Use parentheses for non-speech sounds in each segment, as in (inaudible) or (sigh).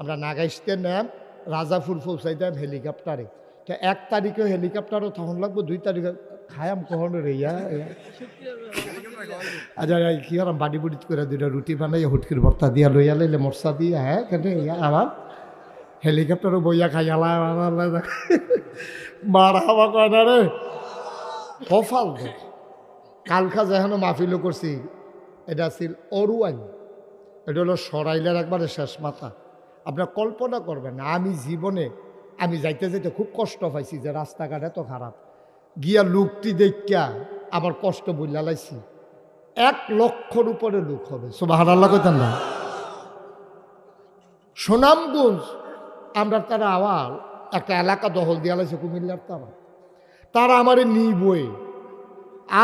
আমরা নাগাইশতে নাম রাজাপুর পৌঁছাইতাম হেলিকপ্টারে। তো এক তারিখে হেলিকপ্টারও তখন লাগবো, দুই তারিখে খায়াম কখন রে ইয়া। আচ্ছা এই কি হলাম বাড়ি বুড়ি করে দুইটা রুটি বানাই, হুটকির ভর্তা দিয়া লইয়া লইলে মরসা দিয়া হ্যাঁ কেন আবার হেলিকপ্টারও বইয়া খাই, আলা মার হাওয়া কয় না রে? কফাল দে কালকা যেখানে মাহফিলও করছি, এটা ছিল অরুয়াইন। এটা হলো সরাইলের একবারে শেষ মাথা। আপনার কল্পনা করবেন না, আমি জীবনে, আমি যাইতে যাইতে খুব কষ্ট পাইছি যে রাস্তাঘাট এত খারাপ। গিয়া লোকটি দেখিয়া আমার কষ্ট বইলা লাইছি। এক লক্ষর উপরে লোক হবে সোবাহার আল্লাহ কইতেন না। সুনামগঞ্জ, আমরা তারা আবার একটা এলাকা দখল দিয়া লাইছে কুমিল্লার তারা। তারা আমারে নিবই।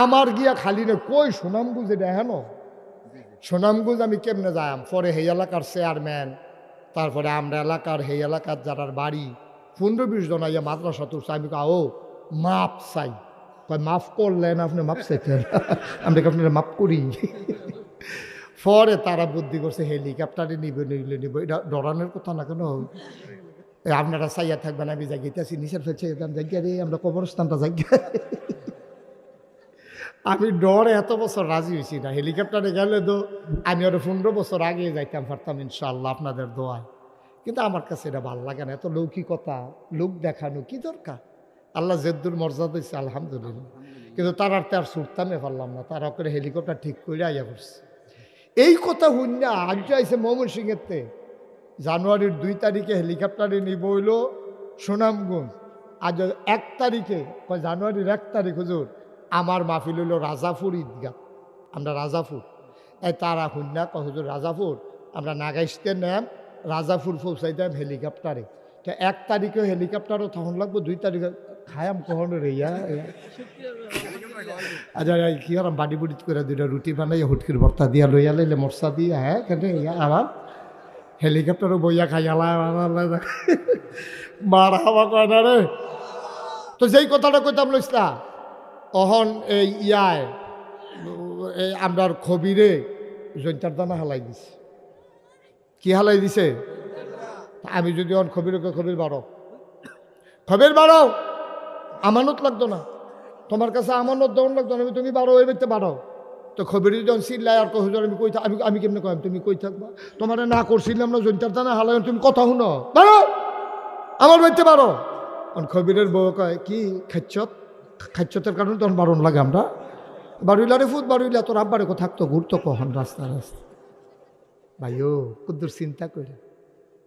আমার গিয়া খালি না কই সুনামগঞ্জ এটা হেন? সুনামগঞ্জ আমি কেমনে যাইম পরে সেই এলাকার চেয়ারম্যান তারপরে আমরা এলাকার, সেই এলাকার যারার বাড়ি, পনেরো বিশ জন আইয়া মাদ্রাসা তুলছে, আমি ও মাপ চাই। মাফ করলেন আপনি মাপ চাইতেন? (laughs) আমরা আপনারা মাপ করি। পরে তারা বুদ্ধি করছে, হেলিকপ্টারে নিবে নিলে নিব। এটা ডরানোর কথা না কেন? আপনারা চাইয়া থাকবেন, আমি জায়গাতেছি নিচের ফেলছে জায়গা রে, আমরা কবরস্থানটা জায়গা আমি ডরে এত বছর রাজি হয়েছি না। হেলিকপ্টারে গেলে তো আমি আরও পনেরো বছর আগে যাইতাম, পারতাম ইনশাল্লাহ আপনাদের দোয়ায়। কিন্তু আমার কাছে এটা ভালো লাগে না। এত লৌকিকতা, লোক দেখানো কি দরকার? আল্লাহ জেদ্দুর মর্যাদা দিচ্ছে আলহামদুলিল্লাহ। কিন্তু তার আর তার ছুটতামে পারলাম না। তারা করে হেলিকপ্টার ঠিক করে আইয়া পড়ছে। এই কথা শুননা আজ আইসে মোহাম্মদ সিংয়েরতে জানুয়ারির দুই তারিখে হেলিকপ্টারে নিব হইল সুনামগঞ্জ। আজ এক তারিখে জানুয়ারির এক তারিখ হুজুর আমার মাহফিল হইল রাজাপুর ঈদগাহ। আমরা রাজাপুর এই তারা শুননা কয়, হুজুর রাজাপুর আমরা নাগাইশতে নাম রাজাপুর পৌঁছাইতাম হেলিকপ্টারে। তো এক তারিখে হেলিকপ্টারও তখন লাগবো, দুই তারিখে খায়াম কখন রে ইয়া। আচ্ছা কি হলাম বাড়ি বুড়ি করে দুইটা রুটি বানাই, হুটকির ভর্তা দিয়া লইয়া লইলে মরসা দিয়া হ্যাঁ কেন ইয়া আবার হেলিকপ্টারও বইয়া খাই আলা মার হাওয়া কয় না রে? তো যেই কথাটা কইতাম লইসলা অহন এই ইয়ায় এই আমরার খবিরে জৈন্তার দানা হালাই দিছে। কি হালাই দিছে? আমি যদি অন খবিরকে খবির বারো খবির বারো আমানত লাগতো না। তোমার কাছে আমানত দেওয়ান লাগতো না তুমি বারো এই ব্যক্তি বারো তো খবির যখন চিল্লাই আর কহুজর আমি কই আমি আমি কেমনে কইম তুমি কই থাকবা? তোমার না করছিলাম না জৈন্তার দানা হালাই, তুমি কথা শুনো। বারো আমার বাড়িতে বারো অন খবিরের বউ কয়, কি খাচ্ছত খাচ্ছতের কারণে তখন বারণ লাগে আমরা। বাড়িলা রে ফুট বাড়িলা তোর আব্বারে কো থাকতো ঘুরতো কখন রাস্তা রাস্তা ভাইও, কুদ্দুর চিন্তা করে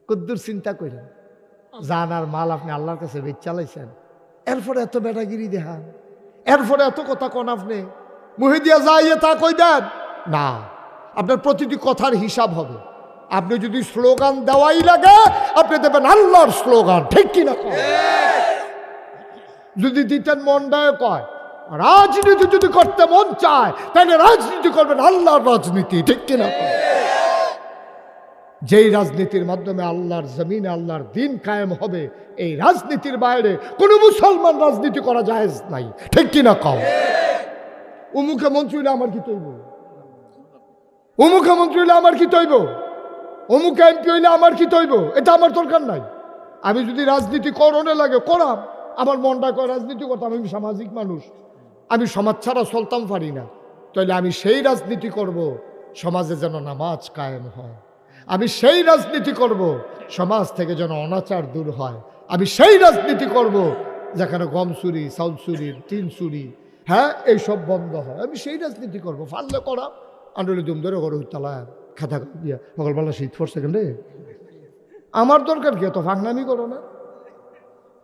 কুদ্দুর চিন্তা করে জানার মাল আপনি আল্লাহর কাছে বেচ চালাইছেন। এরপরে এত বেটাগিরি দেখান, এরপরে এত কথা কন আপনি। মুহে দিয়া যাইয়ে তা কই দেন না, আপনার প্রতিটি কথার হিসাব হবে। আপনি যদি স্লোগান দেওয়াই লাগে, আপনি দেবেন আল্লাহর স্লোগান, ঠিক কন? যদি দিতেন মনটায় কয়, রাজনীতি যদি করতে মন চায়, তাহলে রাজনীতি করবেন আল্লাহর রাজনীতি, ঠিক কন? যেই রাজনীতির মাধ্যমে আল্লাহর জমিনে আল্লাহর দিন কায়েম হবে, এই রাজনীতির বাইরে কোনো মুসলমান রাজনীতি করা যায় নাই, ঠিক কিনা কম উমুখে মন্ত্রী হইলে আমার কি তৈব? উমুখে মন্ত্রী হইলে আমার কি তৈব? অমুক এমপি হইলে আমার কি তৈব? এটা আমার দরকার নাই। আমি যদি রাজনীতি করণে লাগে, করাম। আমার মনটা কয়, রাজনীতি করতাম, আমি সামাজিক মানুষ। আমি সমাজ ছাড়া চলতাম পারি না। তাহলে আমি সেই রাজনীতি করব, সমাজে যেন নামাজ কায়েম হয়। আমি সেই রাজনীতি করব, সমাজ থেকে যেন অনাচার দূর হয়। আমি সেই রাজনীতি করব, যেখানে গম চুরি, চাউল হ্যাঁ এইসব বন্ধ হয়। আমি সেই রাজনীতি করব। ফাললে করা আন্ডলি দুম ধরে করে হইতালা খাতা সকালবেলা শীত পড়ছে রে? আমার দরকার কি? এত ফাংনামি করো না।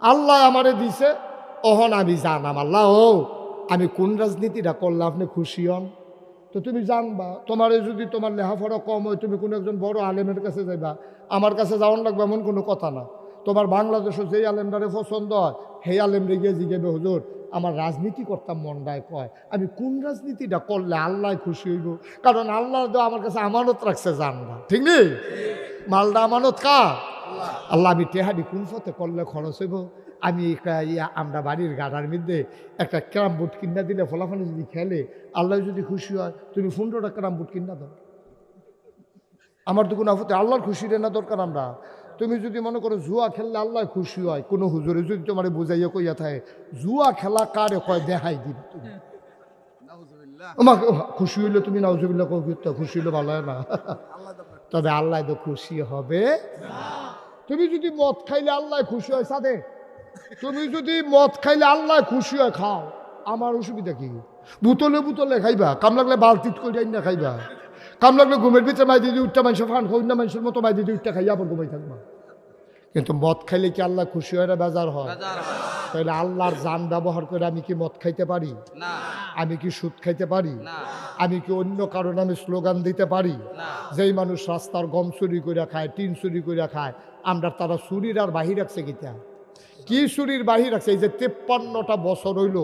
আল্লাহ আমারে দিছে, অহন আমি জানাম আল্লাহ, ও, আমি কোন রাজনীতিটা করলে আপনি খুশি হন? তো তুমি জানবা, তোমার যদি তোমার লেখাপড়া কম হয়, তুমি কোনো একজন বড় আলেমের কাছে যাইবা, আমার কাছে যাওয়ান লাগবে এমন কোনো কথা না। তোমার বাংলাদেশে যেই আলেমটারে পছন্দ হয়, সেই আলেমরে গিয়ে জিজ্ঞেবে হুজুর, আমার রাজনীতি করতাম মনটায় কয়, আমি কোন রাজনীতিটা করলে আল্লাহ খুশি হইব? কারণ আল্লাহ আমার কাছে আমানত রাখছে জানবা। ঠিক নেই মালদা আমানত কা আল্লাহ আমি টেহারি কোন পথে করলে খরচ হইব। আমি ইয়া আমরা বাড়ির গাড়ার মধ্যে একটা ক্যারাম বোর্ড কিনা দিলে ফলাফল যদি খেলে আল্লাহ যদি খুশি হয় তুমি পনেরোটা ক্যারাম বোর্ড কিনা দাও। আমার তো কোনো আপত্তি আল্লাহর খুশি রে না দরকার আমরা। তুমি যদি মনে করো জুয়া খেললে আল্লাহ খুশি হয় কোনো হুজুরে যদি তোমার বুঝাইয়া কইয়া থাকে জুয়া খেলা কারে কয় দেখাই দিব তুমি। আমাকে খুশি হইলে তুমি নাউজুবিল্লা কবিতা খুশি হইলে ভালো হয় না। তবে আল্লাহ তো খুশি হবে। তুমি যদি মদ খাইলে আল্লাহ খুশি হয় সাথে তুমি যদি মদ খাইলে আল্লাহ খুশি হয়, খাও। আমার অসুবিধা কি? বুতলে বুতলে খাইবা, কাম লাগলে বালতিত করে না খাইবা। কাম লাগলে ঘুমের ভিতরে মাই দিদি উঠতে মানুষের ফান খাই না মানুষের মতো মাই দিদি উঠতে খাইয়া আবার ঘুমাই থাকবা। কিন্তু মদ খাইলে কি আল্লাহ খুশি হয় না বেজার হয়? তাহলে আল্লাহর জান ব্যবহার করে আমি কি মদ খাইতে পারি? আমি কি সুদ খাইতে পারি? আমি কি অন্য কারণে আমি স্লোগান দিতে পারি? যেই মানুষ রাস্তার গম চুরি করে খায় টিন চুরি করে খায় আমরা তারা চুরির আর বাহির রাখছে কিতা? কি চুরির বাহির রাখছে এই যে তেপ্পান্নটা বছর হইল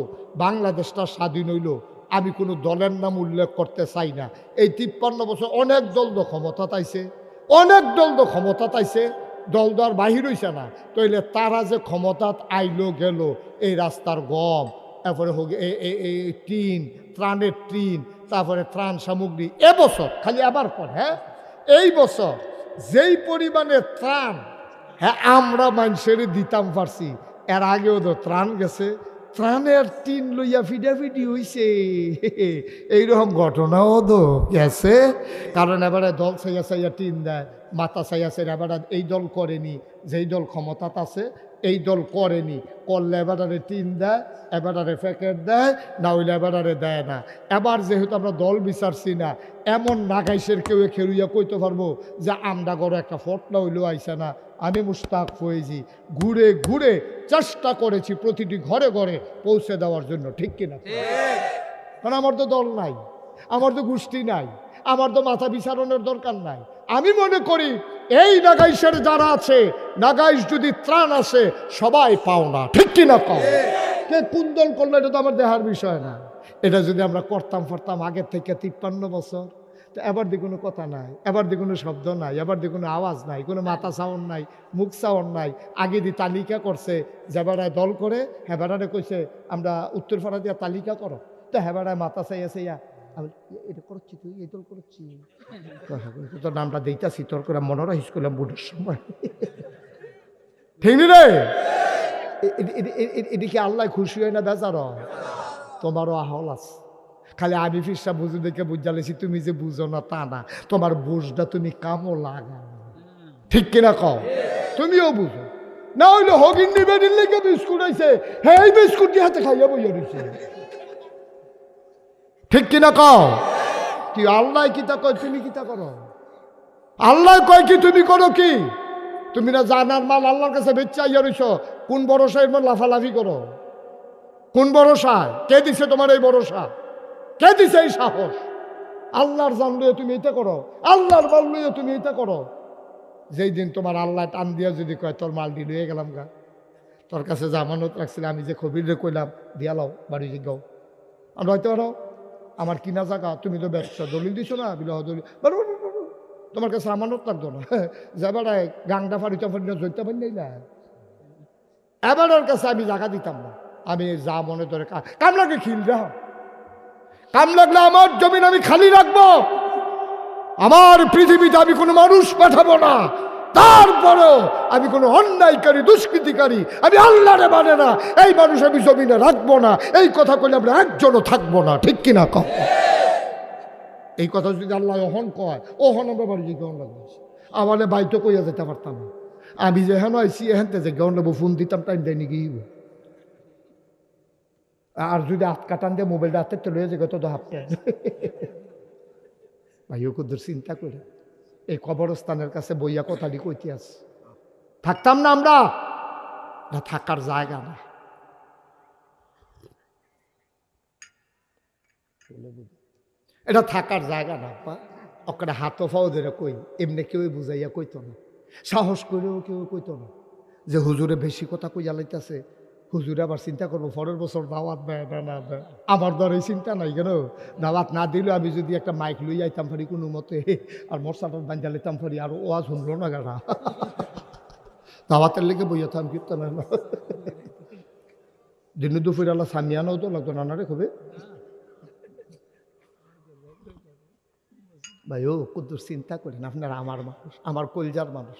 বাংলাদেশটা স্বাধীন হইল আমি কোনো দলের নাম উল্লেখ করতে চাই না। এই তিপ্পান্ন বছর অনেক দল তো ক্ষমতা তাইছে অনেক দল তো ক্ষমতা তাইছে দল দর বাহির হইছে না, তইলে তারা যে ক্ষমতাত আইলো গেল, এই রাস্তার গম, তারপরে হোক এই টিন, ত্রাণের টিন, তারপরে ত্রাণ সামগ্রী এবছর খালি আবার পর হ্যাঁ? এই বছর যেই পরিমাণে ত্রাণ হ্যাঁ আমরা মানুষের দিতাম পারছি, এর আগেও তো ত্রাণ গেছে ত্রাণের টিন লইয়া ফিডাফিডি হইছে। এইরকম ঘটনাও তো গেছে। কারণ এবারে দল চাইয়া চাইয়া টিন দেয়, মাথা চাইয়া চাইয়া এবারে এই দল করেনি, যেই দল ক্ষমতাত আছে, এই দল করেনি। করলে এবারে টিন দেয়, এবারে প্যাকেট দেয়, না হইলে এবারে দেয় না। এবার যেহেতু আমরা দল বিচারছি না, এমন নাগাইশের কেউ খেরুইয়া কইতে পারব যে আমরা গড়ে একটা ফটনা হইলেও আইসে না। আমি মুস্তাক ফয়েজি ঘুরে ঘুরে চেষ্টা করেছি প্রতিটি ঘরে ঘরে পৌঁছে দেওয়ার জন্য ঠিক কিনা? কারণ আমার তো দল নাই আমার তো গোষ্ঠী নাই আমার তো মাথা বিচারণের দরকার নাই। আমি মনে করি এই নাগাইশের যারা আছে নাগাইশ যদি ত্রাণ আসে সবাই পাও না ঠিক কিনা পাও কে কোন দল করল এটা তো আমার দেহার বিষয় না। এটা যদি আমরা করতাম ফরতাম আগের থেকে তিপ্পান্ন বছর এবার দিয়ে কোনো কথা নাই এবার দিয়ে কোনো শব্দ নাই এবার দিয়ে কোনো আওয়াজ নাই কোনো মাথা সাউন্ড নাই মুখ সাউন্ড নাই আগে দিয়ে তালিকা করছে যেবারায় দল করে হেবারারে কইছে আমরা উত্তরপাড়া দিয়া তালিকা করো তো হেবারায় মাথা চাইয়া চাইয়া আমি "এ- এটা করছি তুই এই দল করছি তোর নামটা দিইতাছি তোর করে মনে রাখিস করলাম বুধের সময় ঠিক রে এদিকে আল্লাহ খুশি হয় না বেচার তোমারও আহল আছে খালি আমি ফিরসা বুঝে দেখে বুঝালেছি তুমি যে বুঝো না তা না। তোমার বুঝটা তুমি কামও লাগা ঠিক কিনা কও? তুমিও বুঝো। না হইলে হগিন নিবেদিন লেগে বিস্কুট আইছে হ্যাঁ বিস্কুট দিয়ে হাতে খাইয়া বইয়া রয়েছে ঠিক কিনা কও? তুই আল্লাহ কিতা কয়, তুমি কিতা করো? আল্লাহ কয় কি, তুমি করো কি? তুমি না জানার মাল আল্লাহর কাছে বেচ্চা ইয়া রইছ, কোন ভরসা এর লাফালাফি করো? কোন ভরসায়? কে দিছে তোমার এই ভরসা? কে দিছে এই সাহস? আল্লাহর জান তুমি এটা করো। আল্লাহর লইয়া তুমি এটা করো। যেই দিন তোমার আল্লাহ টান দিয়া যদি কয়, তোর মাল দিয়ে লইয়ে গেলাম গা। তোর কাছে জামানত রাখছিলাম, আমি যে খবিরে কইলাম, দিয়া লাও, বাড়ি গাও আমরা হয়তো পারো আমার কিনা জায়গা তুমি তো ব্যবসা, দলিল দিছো না? বিবাহ দলিল। তোমার কাছে আমানত লাগতো না? (laughs) যাবার গাংটা ফাড়িতে ফাড়ি জইতে পারি নাই না। এবারের কাছে আমি জায়গা দিতাম না। আমি যা মনে ধরে কা- কাম লাগে খিল রাহ কাম লাগলে আমার জমিন আমি খালি রাখব। আমার পৃথিবীতে আমি কোনো মানুষ পাঠাবো না। তারপরেও আমি কোনো অন্যায়কারী, দুষ্কৃতিকারী, আমি আল্লাহরে মানে না। এই মানুষ আমি জমিনে রাখব না। এই কথা কইলে আমরা একজনও থাকব না। ঠিক কিনা কম এই কথা যদি আল্লাহ অহন কয় ওহন আমরা বাড়ি গেউন লাগবে আমারে বাইতো কইয়া যেতে পারতাম আমি যে হেন আইসি হেনতে যে লাগবো ফোন দিতাম, টাইম দেয়নি, গিয়ে আর যদি হাত কাটান দিয়ে মোবাইলটা হাতে তো লয়ে যাবে তো হাফ ভাইও কুদ্দুর চিন্তা করে। এই কবরস্থানের কাছে বইয়া কথাটি কইতে আছে থাকতাম না আমরা। না থাকার জায়গা না এটা থাকার জায়গা না বা ওখানে হাতও ফাও ধরে কই। এমনি কেউ বুঝাইয়া কইতো না। সাহস করেও কেউ কইতো না। যে হুজুরে বেশি কথা কইয়া লাইতাছে হুজুরে আবার চিন্তা করব পরের বছর দাওয়াত দেয় না না আমার ধরে চিন্তা নাই কেন? দাওয়াত না দিলেও আমি যদি একটা মাইক লই আইতাম পারি কোনো মতে, আর মশলাটা বাঞ্জা লিতাম পারি আর ওয়াজ শুনলো না গাড়া দাওয়াতের লেগে বইয়া থাম কীর্তনের না দিন দুপুর আল্লাহ সামিয়ানও তো লাগতো না রে খুবই? ভাই, ও কুদ্দুর চিন্তা করেন, আপনারা আমার মানুষ, আমার কলজার মানুষ।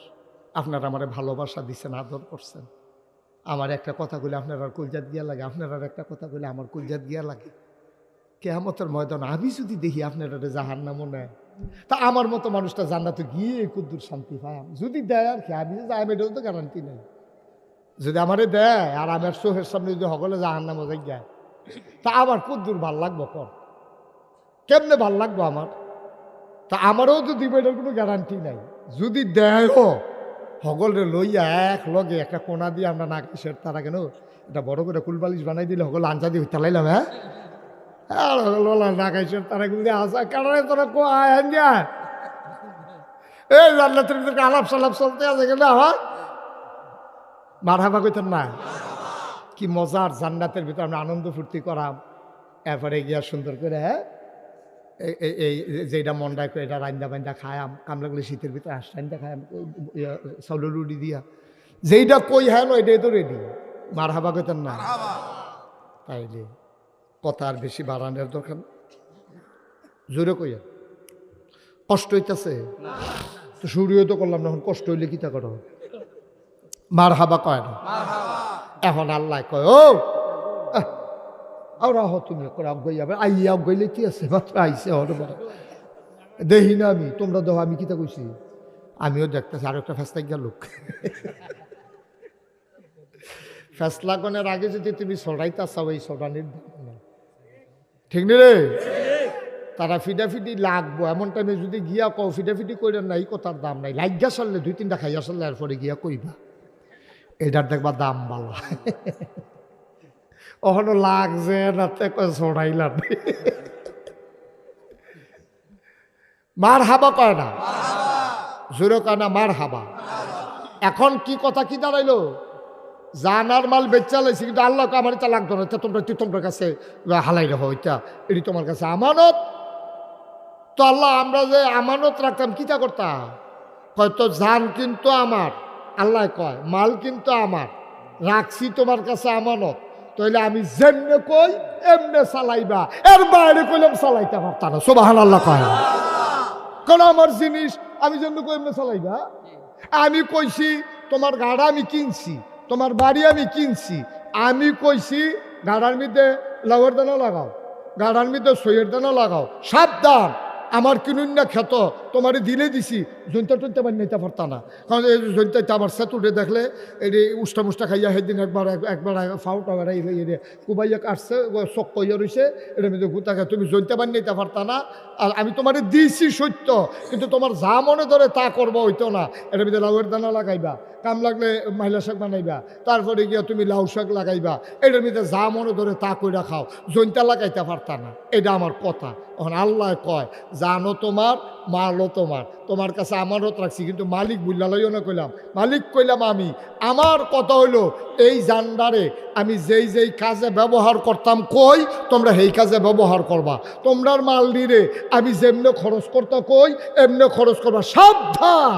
আপনারা আমার ভালোবাসা দিচ্ছেন আদর করছেন। আমার একটা কথা বলে আপনার আর কুলজাত গিয়া লাগে, আপনার আর একটা কথা বলে আমার কুলজাত গিয়া লাগে। কেয়ামতের ময়দান আমি যদি দেখি আপনার জাহার নামও নেয় তা আমার মতো মানুষটা জান্নাতে গিয়ে কুদ্দুর শান্তি পায় যদি দেয় আর কি, আমি যাই এটাও তো গ্যারান্টি নেই। যদি আমারে দেয় আর আমার চোখের সামনে যদি সকলে জাহার নামও যাই যায়, তা আমার কুদ্দুর ভালো লাগবো কর? কেমনে ভালো লাগবো আমার? তা আমারও তো দিব, এটার কোনো গ্যারান্টি নাই। যদি দেয়ও সকলে লইয়া এক লগে একটা কোনা দিয়ে আমরা না কিসের তারা কেন? এটা বড় করে কুলবালিশ বানাই দিলে সকল আঞ্জা দিয়ে তালাইলাম হ্যাঁ? আর হলো না খাইছেন তারা কিন্তু আসা কারণে তোরা কো আয় যা এই জান্নাতের ভিতরে আলাপ সালাপ চলতে আছে কিন্তু আমার মারহাবা কইতেন না। কি মজার জান্নাতের ভিতরে আমরা আনন্দ ফুর্তি করাম। এরপরে গিয়া সুন্দর করে হ্যাঁ? এই- যেটা মন্ডায় করে এটা রান্দা বান্দা খায়াম কামলাগুলি শীতের ভিতরে আস রান্দা খায়াম চাউলের রুটি দিয়া। যেইটা কই হ্যাঁ এটাই তো রেডি মার হাবা কইতেন না। তাইলে কথা আর বেশি বাড়ানোর দরকার। জোরে কইয়া। কষ্ট হইতেছে? তো শুরুও তো করলাম না এখন কষ্ট হইলে কি তা করো মার হাবা কয় না? এখন আল্লাহ কয় ও আর আহ তুমি করে আগ যাবে। আইয়া আগ গইলে কি আছে? মাত্র আইসে হর দেখি না আমি, তোমরা দেখো আমি কিতা কইছি? আমিও দেখতেছি আরও একটা ফেসলা গিয়া লোক। ফেসলা গনের আগে যদি তুমি সরাইতা চাও, এই সরানির ঠিক নি রে? তারা ফিডাফিডি লাগবো। এমন টাইমে যদি গিয়া কও, ফিডাফিডি কইরেন না, এই কথার দাম নাই। লাগিয়া চললে দুই তিনটা খাইয়া চললে, এরপরে গিয়া কইবা। এটার দেখবা দাম বালা। ওখানে লাগছে রাতে কয় ছড়াইলাম মার হাবা কয় না? জোরে কয় না মার হাবা এখন কি কথা কি দাঁড়াইলো? জানার মাল বেচা লাইছি কিন্তু আল্লাহ আমার এটা লাগতো না তোমরা তোমার কাছে হালাই রাখো এটা এটি তোমার কাছে আমানত। তো আল্লাহ, আমরা যে আমানত রাখতাম কিটা করতাম কয় তো জান কিন্তু আমার আল্লাহ কয়, মাল কিন্তু আমার রাখছি তোমার কাছে আমানত। তাইলে আমি যেমনে কই, এমনে চালাইবা। এর বাইরে কইলাম চালাইতে পারতাম না। সোবাহান আল্লাহ কয়। কারণ আমার জিনিস, আমি যেমনে কই, এমনে চালাইবা। আমি কইছি, তোমার গাড়া আমি কিনছি, তোমার বাড়ি আমি কিনছি। আমি কইছি, গাড়ার মধ্যে লাউয়ের দানা লাগাও, গাড়ার মধ্যে সইয়ের দানা লাগাও। সাবধান, আমার কিনুন না খেত তোমারে দিলে দিছি। জৈন্তা টইতে আমার নিতে পারতা না। কারণ এই জৈন্তাইতে আমার সেতুটে দেখলে যে উষ্টা মুষ্টা খাইয়া সেদিন একবার এক- একবার ফাউটা বেড়াই কুবাইয়া কাটছে চক কইয়া রইছে, এটার মধ্যে গুতা খায় তুমি জৈন্তা বান নিতে পারতা না। আর আমি তোমারে দিয়েছি সত্য, কিন্তু তোমার যা মনে ধরে তা করব হইতো না। এটার মধ্যে লাউয়ের দানা লাগাইবা, কাম লাগলে মহিলা শাক বানাইবা, তারপরে গিয়া তুমি লাউ শাক লাগাইবা। এটার মধ্যে যা মনে ধরে তা কইরা খাও। জৈন্তা লাগাইতে পারতা না। এটা আমার কথা। এখন আল্লাহ কয়, জানো তোমার মালও তোমার তোমার কাছে আমানত রাখছি, কিন্তু মালিক বুল্লালইও না কইলাম। মালিক কইলাম আমি, আমার কথা হইল, এই জান্ডারে আমি যেই যেই কাজে ব্যবহার করতাম কই, তোমরা সেই কাজে ব্যবহার করবা। তোমরার মাল নিরে আমি যেমনে খরচ করতে কই, এমনে খরচ করবা। সাবধান!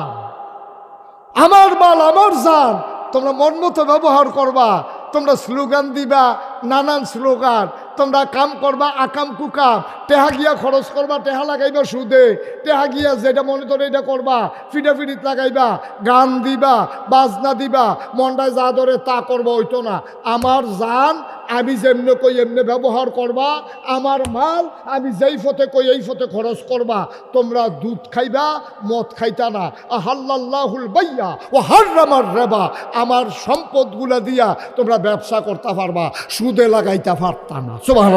আমার মাল, আমার জান, তোমরা মন মতো ব্যবহার করবা। তোমরা স্লোগান দিবা, নানান স্লোগান। তোমরা কাম করবা, আকাম কুকাম। টেহা গিয়া খরচ করবা, টেহা লাগাইবা সুদে। টেহা গিয়া যেটা মনে করে এটা করবা ফিটাফিটিত লাগাইবা, গান দিবা, বাজনা দিবা। মনটায় যা ধরে তা করবা ওইটো না। আমার জান আমি যেমনে কই এমনি ব্যবহার করবা, আমার মাল আমি যেই ফতে কই এই ফতে খরচ করবা। তোমরা দুধ খাইবা, মদ খাইতা না। আহাল্লাহুল বাইয়া ও হার্রামার রেবা। আমার সম্পদগুলা দিয়া তোমরা ব্যবসা করতে পারবা, সুদে লাগাইতে পারতা না। সুবাহ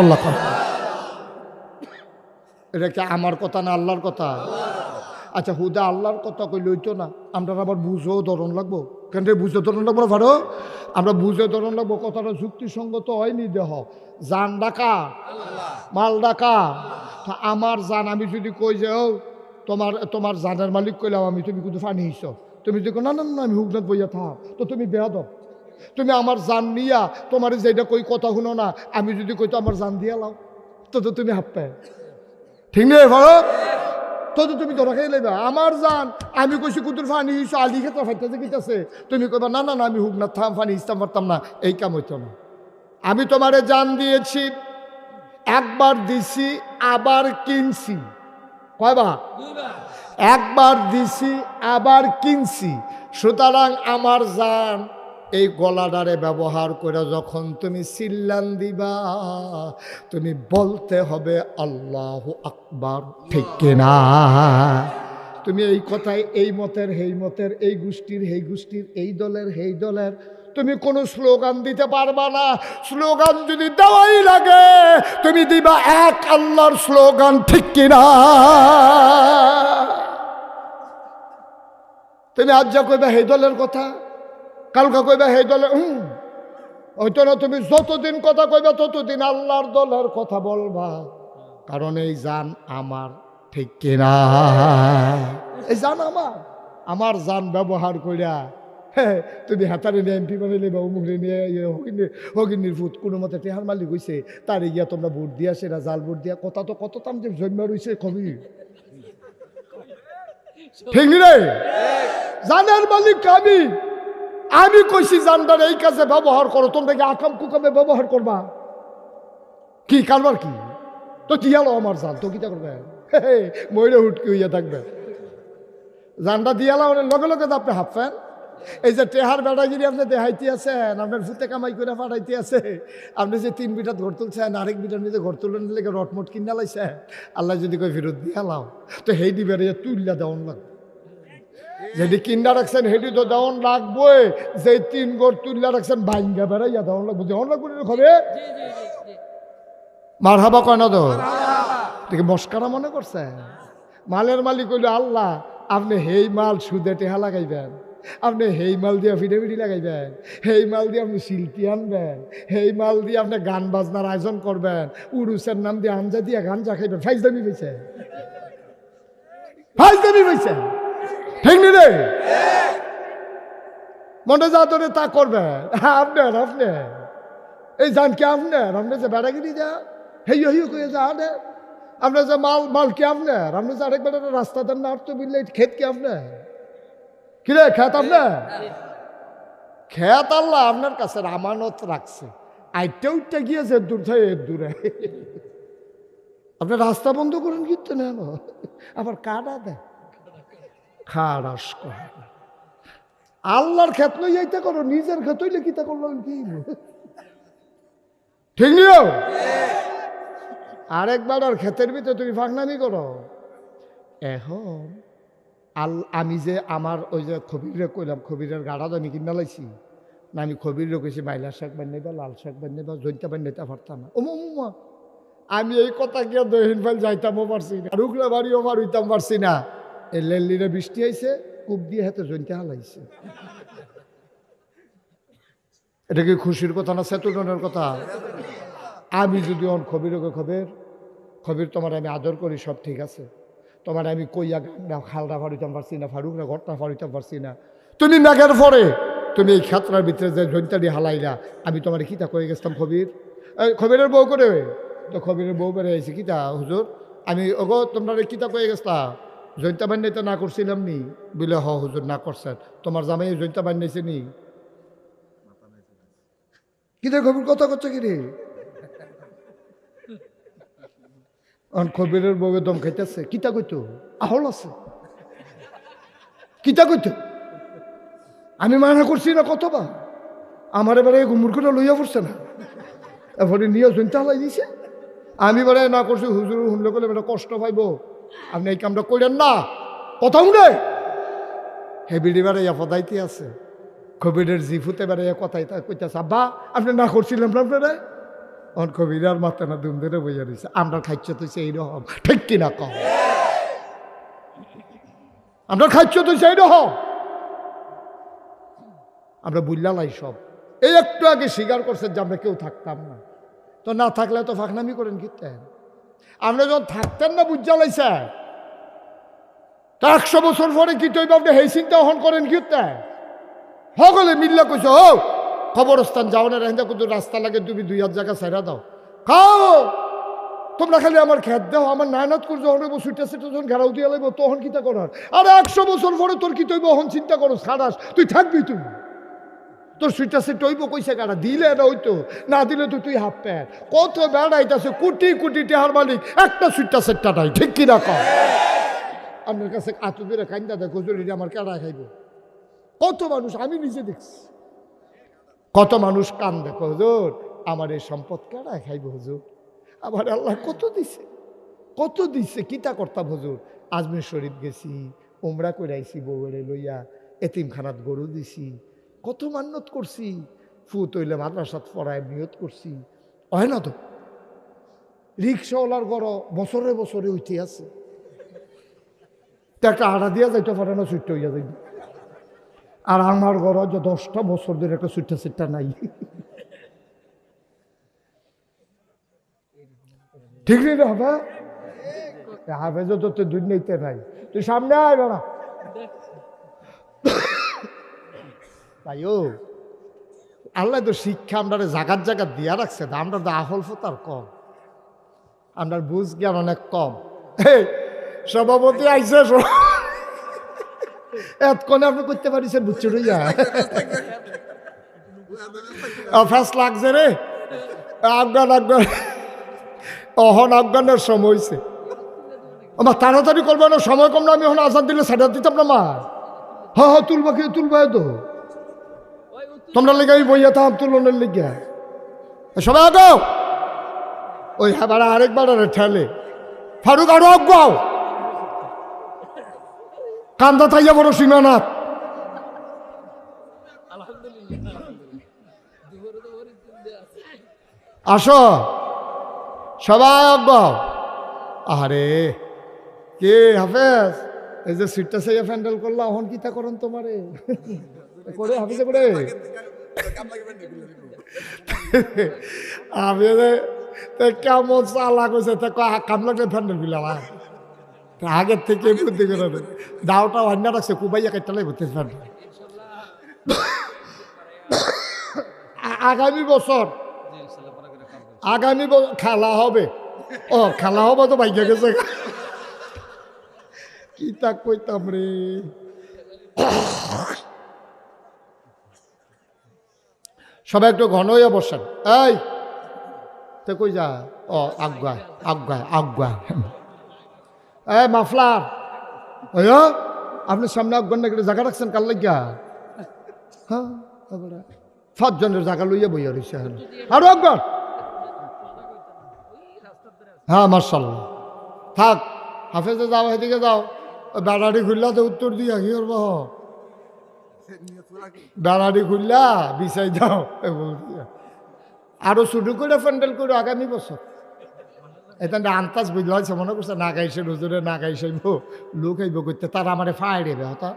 এটা কি আমার কথা না আল্লাহর কথা? আচ্ছা হুদা আল্লাহর কথা কই লইতো না। আমরা আবার বুঝেও ধরন লাগবো। কেন রে বুঝে ধরন লাগবো না ভালো আমরা বুঝে ধরন লাগবো কথাটা যুক্তিসঙ্গত হয়নি দেহ। জান ডাকা। মাল ডাকা। তা আমার জান আমি যদি কই যে ও তোমার তোমার জানের মালিক কইলাম আমি তুমি কিন্তু ফানি হিস তুমি যদি না না না আমি হুকনাথ বইয়া থাক তো তুমি বেয়াদ তুমি আমার জান নিয়া তোমার যেটা কই কথা শুনো না আমি যদি কই তো আমার জান দিয়া লাও তো তো তুমি হাত পায় ঠিক নেই ভারত তো তো তুমি ধরা খাই লাইবা আমার জান আমি কইছি কুতুর ফানি আলি ক্ষেত্রে ফাইতেছে কিতাছে। তুমি কইবা না না না আমি হুক না থাম ফানি হিসতাম পারতাম না এই কাম হইতো না। আমি তোমারে জান দিয়েছি একবার দিছি আবার কিনছি। কয়বার একবার দিছি আবার কিনছি। সুতরাং আমার জান এই গলাডারে ব্যবহার করে যখন তুমি চিল্লান দিবা, তুমি বলতে হবে আল্লাহ আকবার, ঠিক কিনা? তুমি এই কথায় এই মতের হেই মতের, এই গোষ্ঠীর হেই গোষ্ঠীর, এই দলের হেই দলের, তুমি কোনো স্লোগান দিতে পারবা না। স্লোগান যদি দেওয়াই লাগে, তুমি দিবা এক আল্লাহর স্লোগান, ঠিক কিনা? তুমি আজ যা কইবা হেই দলের কথা? কালকা কইবা হেই দলের হুম ওইতো না তুমি যতদিন কথা কইবা ততদিন আল্লাহর দলের কথা বলবা। কারণ এই জান আমার ঠিক কিনা? এই জান আমার আমার জান ব্যবহার কইরা হ্যাঁ, তুমি হাতারে নিয়ে এমপি বানাইলে বা অমুকরে নিয়ে ইয়ে হগিনী হগিনীর ফুট কোনো মতে টেহার মালিক হইছে তারে গিয়া তোমরা ভোট দিয়া সেরা জাল ভোট দিয়া কথা তো কত তাম যে জন্মা রইছে কবি? (laughs) ঠিক রে? জানার মালিক আমি আমি কইছি জানদার এই কাজে ব্যবহার করো, তোমরা কি আকাম কুকামে ব্যবহার করবা? কি, কারবার কি? তো দিয়ালো আমার জান তো কিটা করবে? ময়ূরে হুটকি হইয়া থাকবে। জানটা দিয়ালা মানে লগে লগে তো আপনি হাফেন এই যে টেহার বেড়াগিরি আপনি দেখাইতে আছেন, আপনার ফুতে কামাই করে পাঠাইতে আছে। আপনি যে তিন বিটাত ঘর তুলছেন, আরেক বিটার মধ্যে ঘর তুলেন লেগে রটমট কিনা লাইছে। আল্লাহ যদি কই ফেরত দিয়ালাও তো হেই দিবে তুললা দেওয়ান লাগবে। যেটি কিনা রাখছেন হেঁটি তো দেওয়ান লাগবই। যে তিন গড় তুললা রাখছেন বাইঙ্গা বেড়াইয়া দেওয়ান লাগবে। দেওয়ান লাগবে খবে মার হাবা কয় না তো? দেখে মস্কারা মনে করছে? মালের মালিক কইল আল্লাহ। আপনি হেই মাল সুদে টেহা লাগাইবেন। আপনি হেই মাল দিয়ে ফিডেফিডি লাগাইবেন। হেই মাল দিয়ে আপনি শিল্পী আনবেন। হেই মাল দিয়ে আপনি গান বাজনার আয়োজন করবেন। উরুসের নাম দিয়ে আঞ্জা দিয়ে গান চা খাইবেন। ফাইজদামি পেয়েছে ফাইজদামি পেয়েছে ঠিক নি রে মনে যা ধরে তা করবে। আপনার আপনি। এই যান কে আপনার আপনি যে বেড়াগিরি যা হেই হেই করে যা আনে আপনার যে মাল মাল কে আপনার আপনি যে আরেকবার একটা রাস্তা দেন না, আর তো বিললে খেত কে আপনার কি রে খেত আপনার খেত আল্লাহ আপনার কাছে রামানত রাখছে। আইটা উঠতে গিয়েছে দূর থেকে এর দূরে। আপনি রাস্তা বন্ধ করেন কিন্তু না, আবার কাটা দেয় খারাস আল্লাহর ক্ষেত লই যাইতে করো, নিজের ক্ষেত হইলে কিতা করল কি? ঠিক নিও আরেকবার আর ক্ষেতের ভিতরে তুমি ফাঁকনামি করো। এখন আল, আমি যে আমার ওই যে খবিরে কইলাম, খবিরের গাড়া আমি কিনা লাইছি। না, আমি খবিরে কইছি মাইলা শাক বান্ধাইবা লাল শাক বান্ধাইবা জৈতা বান্ধাইতে পারতাম না। ওমা ওমা আমি এই কথা গিয়ে দহিন ফাইল যাইতামও পারছি না রুগলা বাড়িও বার হইতাম পারছি না। এই লেল্লিরে বৃষ্টি আইছে কূপ দিয়ে হাতে জৈনতে হালাইছে। এটা কি খুশির কথা না চেতনের কথা? আমি যদি অন খবিরকে খবের খবির তোমার আমি আদর করি সব ঠিক আছে। তোমার আমি কইয়া না খালটা ফাড়িতাম পারছি না ফারুক না ঘরটা ফাড়িতাম পারছি না তুমি মেঘের পরে তুমি এই ক্ষেত্রার ভিতরে যে জৈন্তাটি হালাইলা, আমি তোমার কিতা কয়ে গেছিলাম খবির খবিরের বউ করে তো খবিরের বউ বেড়ে আইছে কিতা? হুজুর আমি ওগো তোমরা কিতা কয়ে গেছলা? জৈন্তা বান্যাইতে না করছিলাম নি? বলে, হ, হুজুর, না করছেন। তোমার জামাই জৈন্তা বান্যাইছে নি? কিতা খবির কথা করছে কি রে অন বউয়ে দম খাইতেছে। কিতা কইতো? আহল আছে। কিতা কইতো? আমি মানা করছি না কতবা? আমার এবারে মূর্খটা লইয়া পড়ছে না। এবারে নিয়ে জনতা হালাই দিছে। আমি এবারে না করছি, হুজুর শুনলে বেটা কষ্ট পাইব। আপনি এই কামটা করেন না। প্রথম রে হে বিড়িবারে ইয়া পদাইতে আছে। কবিরের জিফুতে বেড়ে কথাই তা কইতেছে, আব্বা, আপনি না করছিলেন আপনারা? অন কবিরার মাথা না দুম ধরে বইয়া রয়েছে আমরা খাচ্ছ তো সেই রকম। ঠিক কিনা কম আমরা খাচ্ছ তো সেই রকম। আমরা বুঝলালাই সব। এই একটু আগে স্বীকার করছে যে আমরা কেউ থাকতাম না। তো না থাকলে তো ফাঁকনামি করেন কিতেন আমরা যখন থাকতেন না বুঝালাইছে তা একশো বছর পরে কি তৈব আপনি সেই চিন্তা হন করেন কিতে সকলে মিল্লা কইছ ও কবরস্থান যাও না রেন্দা কিন্তু রাস্তা লাগে, তুমি দুই হাত জায়গা সাইরা দাও। খাও! তোমরা খালি আমার খেত দাও, আমার নায়নাত করে যখন সুইটা সেটা যখন ঘেরাও দিয়ে লাগবো, তখন কিতা করার? আরে একশো বছর পরে তোর কি তৈব হন চিন্তা করো খারাস, তুই থাকবি তুই? তোর সুইটা সেট হইব কইসে কাটা দিলে এটা হইতো। না দিলে তো তুই হাফ প্যান্ট। কত বেড়াইতেছে কোটি কোটি টেহার মালিক। একটা সুইটা সেটটা নাই, ঠিক কিনা কম আপনার কাছে আতু দূরে কান্দা দেখো, জরুরি আমার কেডা খাইব। কত মানুষ, আমি নিজে দেখছি। কত মানুষ কান দেখো, হুজুর। আমার এই সম্পদ কারা খাইব, হুজুর? আমার আল্লাহ কত দিছে? কত দিছে? কিতা করতাম, হুজুর? আজমির শরীফ গেছি, উমরা করে আইছি বউরে লইয়া, এতিমখানাত গরু দিছি কত মান্যত করছি? ফু তৈলে মাদ্রাসাত পড়ায় নিয়ত করছি। হয় না তো? রিক্সাওয়ালার গড় বছরে বছরে উঠে আছে। একটা আড়া দিয়া যাইতে পারে না সুইট হইয়া যাইবে আর আমার ঘর যে দশটা বছর ধরে একটা সুইটা সিটটা নাই। ঠিক নেই হবে হাফেজ? তো দুর্নীতি নাই। তুই সামনে আয় না তাই ও। আল্লাহ তো শিক্ষা আমরা জাগাত জাগাত দিয়া রাখছে আমরা তো আহল ফতার কম। আমরা বুঝ জ্ঞান অনেক কম। সভাপতি আইসে এতক্ষণে আপনি করতে পারিছেন, বুঝছ রইয়া অফাস লাগছে রে। আফগান আফগান। অহন আফগানের সময় হয়েছে আমার তাড়াতাড়ি করবে না সময় কম না, আমি এখন আজাদ দিলে সাড়ে দিতাম না, মা। হ্যাঁ হ্যাঁ তুলবা কি, তুলবা তো। তোমরা লেগে আমি বইয়া থাম, তুলনের লেগে। সবাই আগো ওই হ্যাঁ আরেকবার আরে ঠেলে। ফারুক আরও আগাও কান্দা থাইয়া বড় সীমানাথ আসো। সবাই আগাও আরে কে হাফেজ? এই যে সিটটা সাইয়া ফ্যান্ডেল করল এখন কিতা করেন তোমারে? করে হাফিজে করে আমি কেমন চালা কইছে তে কাম লাগলে ফ্যান্ডেল বিলাম আগের থেকে বুদ্ধি করে দাওটা অন্য রাখছে কুবাইয়া কেটালাই ভর্তি ফ্যান্ডেল আগামী বছর, আগামী খেলা হবে। ও, খেলা হবে তো বাইকে গেছে। কি তা কইতাম রে? সবাই একটু ঘন হয়ে বসেন। এই, তো কই যা? ও, আগুয়া আগুয়া আগুয়া। এই, মাফলার। ওই আপনি সামনে আগুয়ান না করে জায়গা রাখছেন কার লাগিয়া? হ্যাঁ সাতজনের জায়গা লইয়া বইয়া রয়েছে আরও একবার হ্যাঁ মার্শাল্লাহ থাক, হাফেজে যাও এদিকে যাও। বেড়াটি খুললা তো উত্তর দিয়া, কি করব? বেড়াটি খুললা, বিছাই যাও। আরও শুরু করে প্যান্ডেল করো আগামী বছর এটা আন্তাজ বুঝলা, হয়েছে, মনে করছে না গাইছে রোজরে না গাইছে লোক আইব করতে তারা আমার দেবে হতা